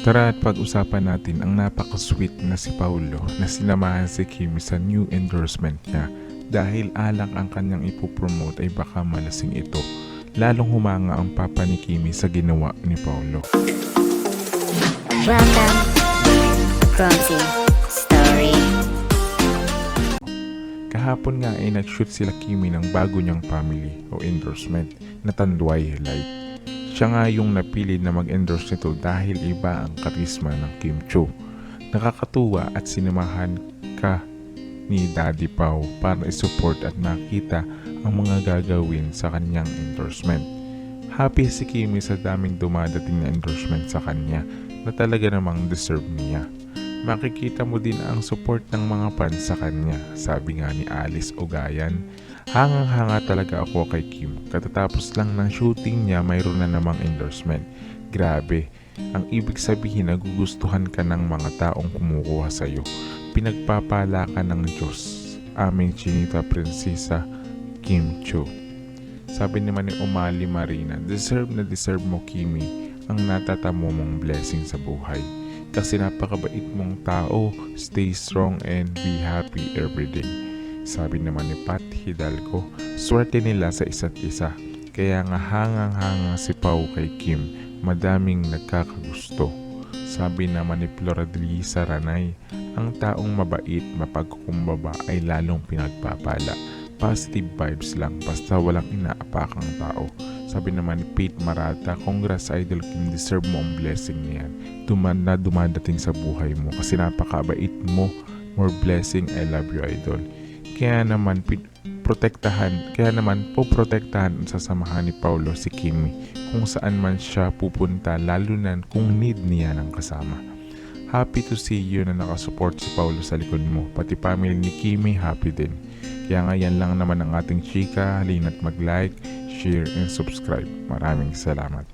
Tara at pag-usapan natin ang napaka-sweet na si Paulo na sinamahan si Kimi sa new endorsement niya dahil alak ang kanyang ipopromote ay baka malasing ito. Lalong humanga ang papa ni Kimi sa ginawa ni Paulo. Welcome Clumsy Story. Kahapon nga ay nag-shoot sila Kimi ng bago niyang family o endorsement na Tanduay Light. Siya nga yung napili na mag-endorse nito dahil iba ang karisma ng Kim Cho. Nakakatuwa at sinamahan ka ni Daddy Pau para isupport at makita ang mga gagawin sa kanyang endorsement. Happy si Kimi sa daming dumadating na endorsement sa kanya na talaga namang deserve niya makikita mo din ang support ng mga fans sa kanya. Sabi nga ni Alice Ogayan, hangang-hanga talaga ako kay Kim. Katatapos lang ng shooting niya, mayroon na namang endorsement. Grabe, ang ibig sabihin nagugustuhan ka ng mga taong kumukuha sa iyo. Pinagpapala ka ng Diyos. Aming Chinita Prinsesa Kim Cho. Sabi naman ni Umali Marina, deserve na deserve mo Kimi ang natatamo mong blessing sa buhay kasi napakabait mong tao, stay strong and be happy every day. Sabi naman ni Pat Hidalgo, swerte nila sa isa't isa. Kaya nga hangang-hanga si Pau kay Kim, madaming nagkakagusto. Sabi naman ni Floradlisa Ranay, ang taong mabait, mapagkukumbaba ay lalong pinagpapala. Positive vibes lang, basta walang inaapakang tao. Sabi naman ni Pete Marata, Congrats Idol Kim, deserve mo ang blessing na yan. Duman na dumadating sa buhay mo kasi napakabait mo. More blessing, I love you Idol. Kaya naman, protektahan, kaya naman po protektahan at sasamahan ni Paulo si Kimi kung saan man siya pupunta lalo na kung need niya ng kasama. Happy to see you na nakasupport si Paulo sa likod mo. Pati family ni Kimi happy din. Kaya nga yan lang naman ang ating chika. Halina't mag-like, share, and subscribe. Maraming salamat.